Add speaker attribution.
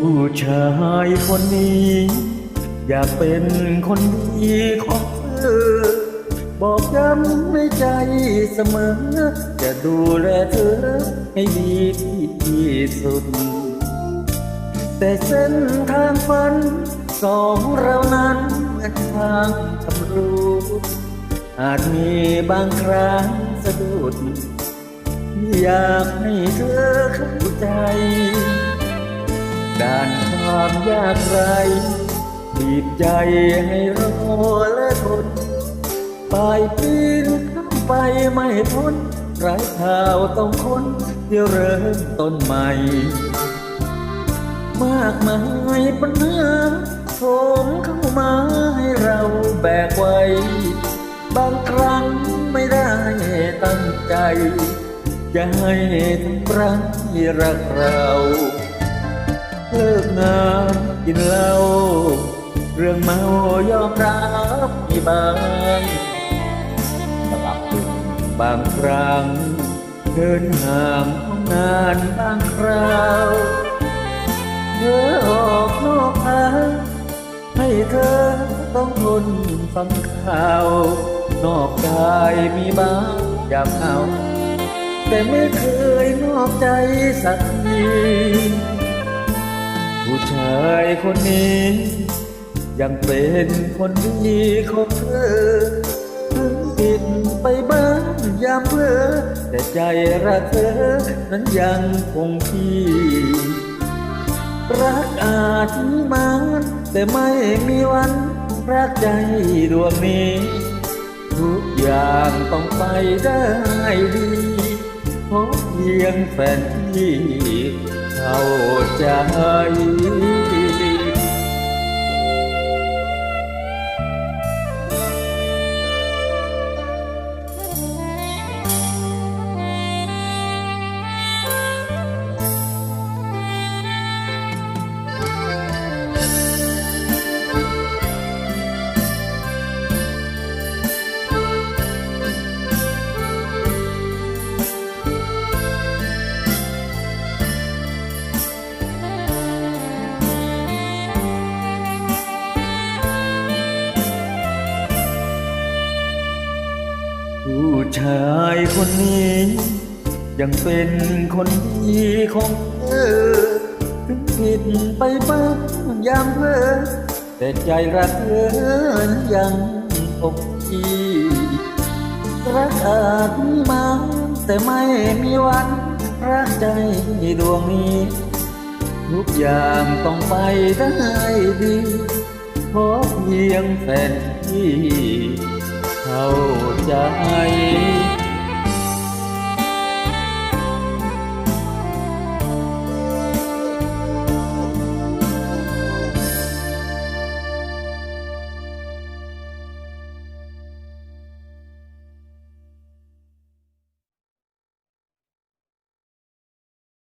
Speaker 1: ผู้ชายคนนี้ อยากเป็นคนดีของเธอ บอกย้ำในใจเสมอ จะดูแลเธอให้ดีที่สุด แต่เส้นทางฝันสองเรานั้นเหมือนทางชำรุดอาจมีบางครั้งสะดุด อยากให้เธอเข้าใจ ด้านความยากไรบีบใจให้รอและทนปลายปีนข้ามไปไม่พ้นไร้ข่าวต้องค้นเดี๋ยวเริ่มต้นใหม่ มากมายปัญหาโถมเข้ามาให้เราแบกไว้ บางครั้งไม่ได้ตั้งใจ จะให้ทำร้ายรักเรา เลิกงานกินเหล้าเรื่องเมายอมรับมีบางสลับบางครั้ง เดินห่างของงานบางคราวเธอออกนอกทางให้เธอต้องทนฟังข่าว นอกกายมีบางอย่างเอาแต่ไม่เคยนอกใจสักที ผู้ชายคนนี้ ยังเป็นคนดีของเธอ ถึงผิดไปบ้างยามเพ้อแต่ใจรักเธอ นั้นยังคงที่รักอาจมีมันแต่ไม่มีวันรักใจดวงนี้ ทุกอย่างต้องไปได้ดี เพราะเพียงแฟนที่เข้าใจ ชายคนนี้ ยังเป็นคนดีของเธอถึงผิดไปบ้างยามเพอแต่ใจรักเธอยังคงที่รักอาจมีมา แต่ไม่มีวัน รักใจดวงนี้ ทุกอย่างต้องไปได้ดี เพราะเพียงแฟนที่ เข้าใจ